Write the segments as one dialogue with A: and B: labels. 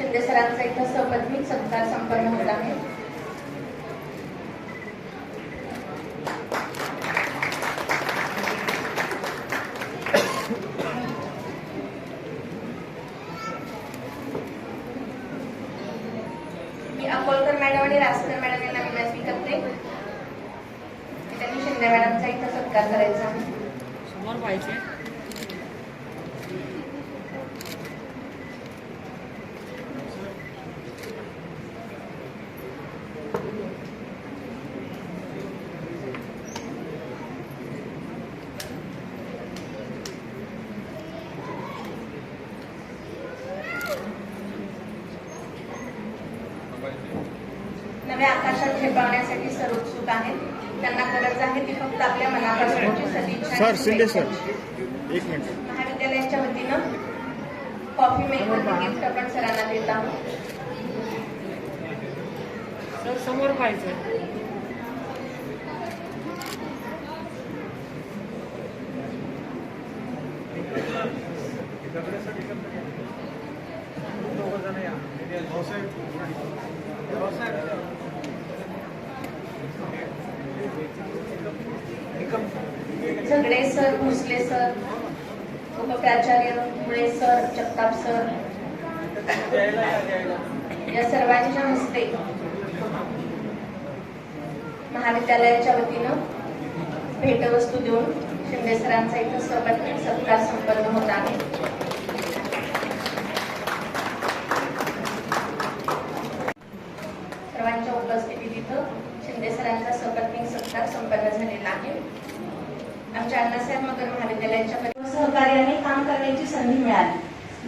A: शिंदे सरांचा इथं सपत्नीक सत्कार संपन्न होत आहे. मी अकोलकर मॅडम आणि रासकर मॅडम यांना विनंती करते. त्यांनी शिंदे मॅडमचा इथं सत्कार करायचा आहे.
B: समोर पाहिजे.
A: नव्या आकाशात झेपावण्यासाठी सर्व उत्सुक आहेत. त्यांना गरज आहे ती फक्त आपल्या मनापासूनची सदिच्छा
C: सर
A: आणि
C: शिंदे सर
A: शुभेच्छा.
C: एक मिनिट.
A: महाविद्यालयाच्या वतीनं कॉफी मेकर गिफ्ट आपण सरांना देत आहोत.
B: सर समोर पाहिजे
A: झगडे सर भोसले सर उपप्राचार्य मुळे सर जगताप सर या सर्वांच्या हस्ते महाविद्यालयाच्या वतीनं भेटवस्तू देऊन शिंदे सरांचा इथं सपत्नीक सत्कार संपन्न होत आहे. सर्वांच्या उपस्थितीत इथं शिंदे सरांचा सपत्नी सत्कार संपन्न झालेला आहे. आमच्या अण्णासाहेब मगर महाविद्यालयाच्या सहकार्याने काम करण्याची संधी मिळाली.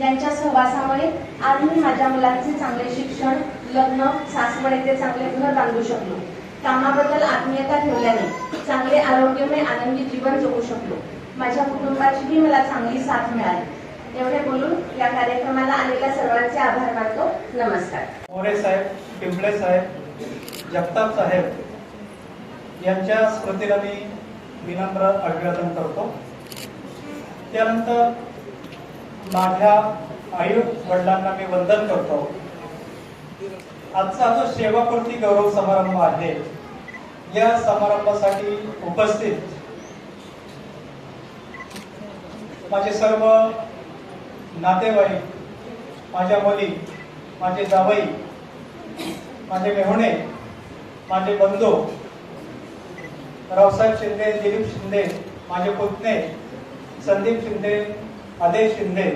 A: यांच्या सहवासामुळे आज मी माझ्या मुलांचे चांगले शिक्षण लग्न सासवड येथे चांगले घर बांधू शकलो. कामाबद्दल आत्मीयता ठेवल्याने चांगले आरोग्यमय आनंदी जीवन जगू शकलो. माझ्या कुटुंबाचीही मला चांगली साथ मिळाली. एवढे बोलून या कार्यक्रमाला आलेल्या सर्वांचे आभार मानतो. नमस्कार.
D: मोरे साहेब पिंपळे साहेब जगताप साहेब यांच्या स्मृतीला मी विनम्र अभिवादन करतो. त्यानंतर माझ्या आई वडिलांना मी वंदन करतो. आजचा जो सेवापूर्ती गौरव समारंभ आहे या समारंभासाठी उपस्थित माझे सर्व नातेवाईक माझ्या मुली माझे जावई माझे मेहुणे माझे बंधू रावसाहेब शिंदे दिलीप शिंदे माझे पुतणे संदीप शिंदे आदेश शिंदे.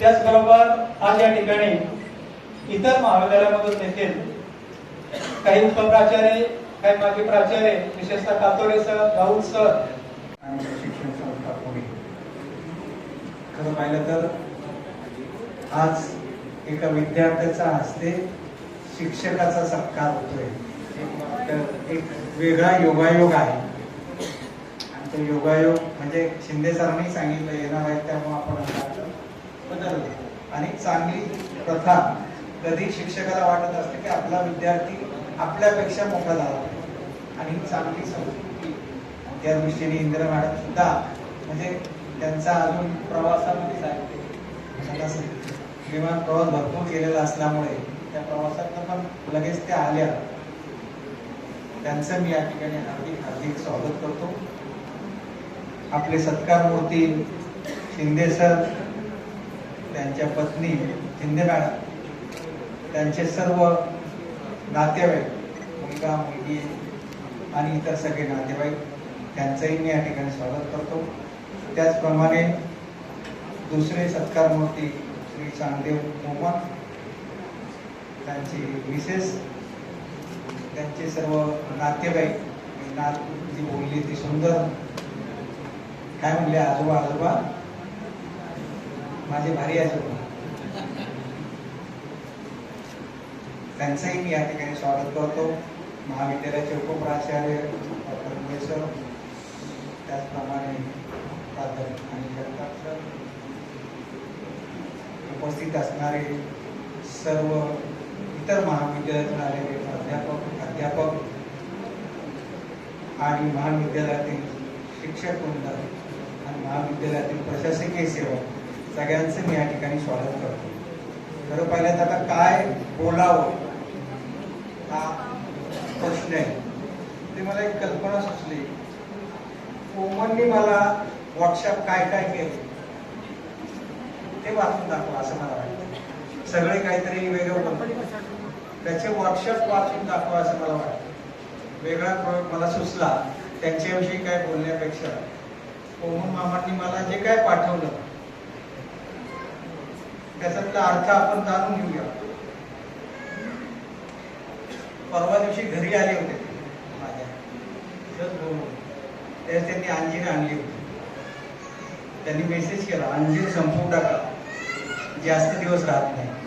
D: त्याचबरोबर आज या ठिकाणी इतर महाविद्यालयामधून देखील काही उपप्राचार्य काही माजी प्राचार्य विशेषतः कातोडे सर राऊत सर.
E: आणि शिक्षण संस्था पुणे. खरं पाहिलं तर आज एका विद्यार्थ्याचा हस्ते शिक्षकाचा सत्कार होतोय. एक वेगळा योगायोग आहे. आणि तो योगायोग म्हणजे शिंदे सरांनी सांगितलं येणार आहे त्यामुळे आपण आता बदललं आणि चांगली प्रथा कधी शिक्षकाला वाटत असते की आपला विद्यार्थी आपल्यापेक्षा मोठा झाला आणि चांगली संस्कृती त्या दृष्टीने इंदिरा मॅडम सुद्धा म्हणजे त्यांचा अजून प्रवासामध्ये आहे विमान प्रवास भरपूर केलेला असल्यामुळे त्या प्रवासात पण लगेच त्या आल्या. त्यांचं मी या ठिकाणी हार्दिक हार्दिक स्वागत करतो. आपले सत्कार मूर्ती शिंदे सर त्यांच्या पत्नी शिंदे मॅडम त्यांचे सर्व नातेवाईक मुलगा मुलगी आणि इतर सगळे नातेवाईक त्यांचंही मी या ठिकाणी स्वागत करतो. त्याचप्रमाणे दुसरे सत्कार मूर्ती श्री चांगदेव मोहन त्यांची मिसेस त्यांचे सर्व नातेवाईक नात जी बोलली ती सुंदर. काय म्हणले आजोबा आजोबा? माझे भारी आजोबा. त्यांचंही मी या ठिकाणी स्वागत करतो. महाविद्यालयाचे उपप्राचार्य डॉक्टर मुळे सर. त्याचप्रमाणे प्राध्यापक आणि जगताप सर. उपस्थित असणारे सर्व इतर महाविद्यालयातून आलेले अध्यापक आणि महाविद्यालयातील शिक्षक वृंद आणि महाविद्यालयातील प्रशासकीय सेवक सगळ्यांचं मी या ठिकाणी स्वागत करतो. खरं पाहिलं तर आता काय बोलावं हा प्रश्न आहे. ते मला एक कल्पना सुचली. कोमलनी मला व्हॉट्सअप काय काय केलं? ते वाचून दाखवा असं मला वाटतं. सगळे काहीतरी वेगळं त्याचे वर्कशॉप वाचून दाखवा असं मला वाटतं. वेगळा प्रयोग मला सुचला. त्यांच्याविषयी काय बोलण्यापेक्षा. कोमल मामांनी मला जे काय पाठवलं त्याच्यातला अर्थ आपण जाणून घेऊया. परवा दिवशी घरी आले होते ते माझ्या. बोलून. त्यावेळेस त्यांनी अंजीर आणली होती. त्यांनी मेसेज केला अंजीर संपवू टाका. जास्त दिवस राहत नाही.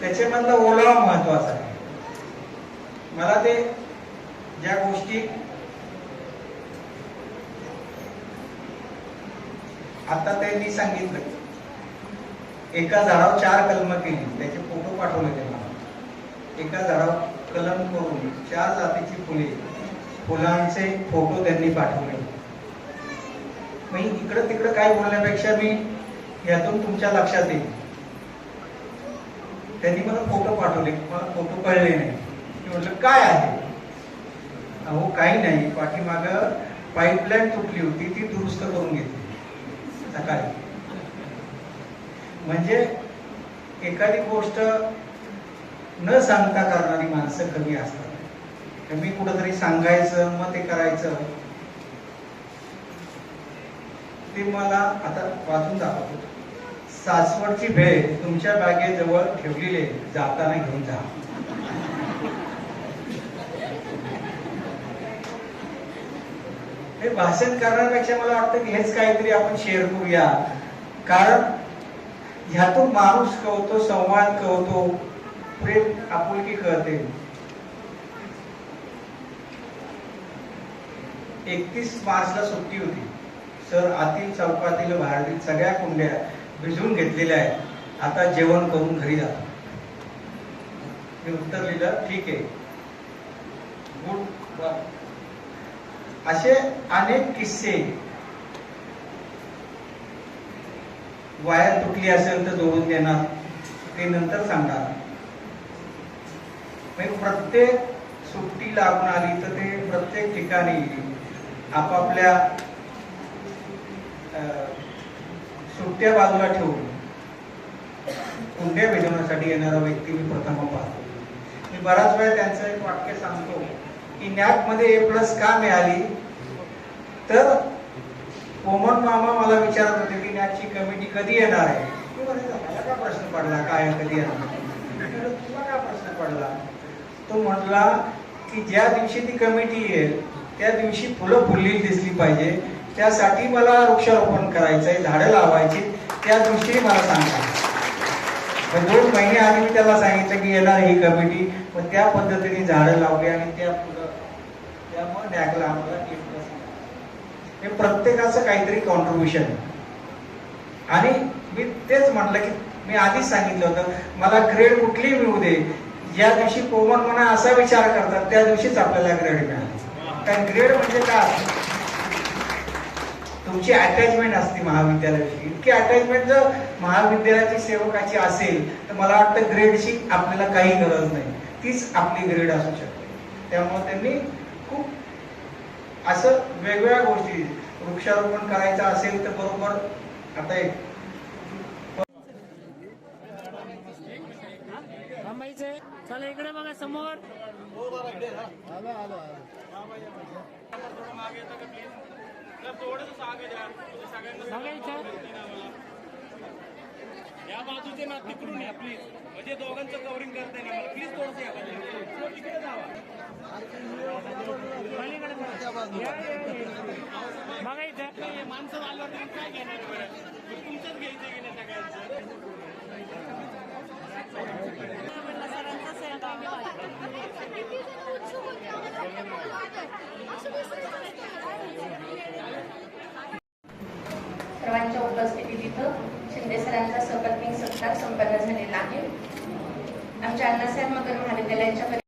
E: त्याच्यामधला ओलावा महत्त्वाचा आहे. मला ते ज्या गोष्टी आता त्यांनी सांगितलं. एका झाडावर चार कलम केली. त्याचे फोटो पाठवले त्यांना. एका झाडावर कलम करून चार जातीची फुले फुलांचे फोटो त्यांनी पाठवले. मग इकडं तिकडं काय बोलण्यापेक्षा मी यातून तुमच्या लक्षात येईल. त्यांनी मला फोटो पाठवले. मला फोटो कळले नाही. मी म्हटलं काय आहे? अहो काही नाही. पाठीमाग पाईपलाईन तुटली होती. ती दुरुस्त करून घेतली. सकाळी. म्हणजे एखादी गोष्ट न सांगता करणारी माणसं कमी असतात. कमी कुठंतरी सांगायचं मग ते करायचं. ते मला आता वाचून होतं सासवडची भेळ तुमच्या बागेजवळ ठेवलेले जाताना घेऊन जा. हे भाषण करण्यापेक्षा मला वाटतं की हेच काहीतरी आपण शेअर करूया. कारण ह्यातून माणूस कळतो संवाद कळतो प्रेम आपुलकी कळते. एकतीस मार्चला सुट्टी होती. सर आतील चौकातील बाहेरील सगळ्या कुंड्या भिजवून घेतलेले आहे आता जेवण करून घरी जा. मी उत्तर लिहिलं ठीक आहे. गुड असे अनेक किस्से. वायर तुटली असेल तर जोडून देणार. ते नंतर सांगणार. म्हणजे प्रत्येक सुट्टी लागून आली तर ते प्रत्येक ठिकाणी आपापल्या अं, सुट्ट्या बाजूला ठेवून कुंड्या भिजवण्यासाठी येणारा व्यक्ती मी प्रथम पाहतो. मी बराच वेळा त्यांचं एक वाक्य सांगतो की नॅकमध्ये ए प्लस का मिळाली? तर कोमन मामा मला विचारत होते की नॅकची कमिटी कधी येणार आहे? मला का प्रश्न पडला? काय कधी येणार? तुला का प्रश्न पडला? तो म्हटला की ज्या दिवशी ती कमिटी येईल त्या दिवशी फुलं फुललेली दिसली पाहिजे. त्यासाठी मला वृक्षारोपण करायचंय झाडं लावायची त्या दृष्टीने मला सांगा. दोन महिने आधी मी त्याला सांगितलं की येणार ही कमिटी पण त्या पद्धतीने झाडं लावली आणि त्या फुलं त्यामुळे आम्हाला हे प्रत्येकाचं काहीतरी कॉन्ट्रीब्युशन आणि मी तेच म्हटलं की मी आधीच सांगितलं होतं मला ग्रेड कुठली मिळू दे. ज्या दिवशी कोमन म्हणा असा विचार करतात त्या दिवशीच आपल्याला ग्रेड मिळाला. कारण ग्रेड म्हणजे काय? तुमची अटॅचमेंट असते महाविद्यालयाची इतकी अटॅचमेंट जर महाविद्यालयाची सेवकाची असेल तर मला वाटतं ग्रेडची आपल्याला काही गरज नाही. तीच आपली ग्रेड असू शकते. त्यामुळे त्यांनी खूप असं वेगवेगळ्या गोष्टी वृक्षारोपण करायचं असेल तर बरोबर आता एक.
B: चला इकडे बघा समोर. बघायचं या बाजूचे ना तिकडून या प्लीज म्हणजे दोघांचं कव्हरिंग करता येईल. मला प्लीज थोडंसं या बाजूला. तिकडे जावा. बघा इथं हे माणसं आल्यावर काय घेणार बरं? तुमचंच घ्यायचं की नाही सगळ्यांचं
A: सर्वांच्या उपस्थितीत इथं शिंदेसरांचा सत्कार संपन्न झालेला आहे. आमच्या अण्णासाहेब मगर महाविद्यालयाच्या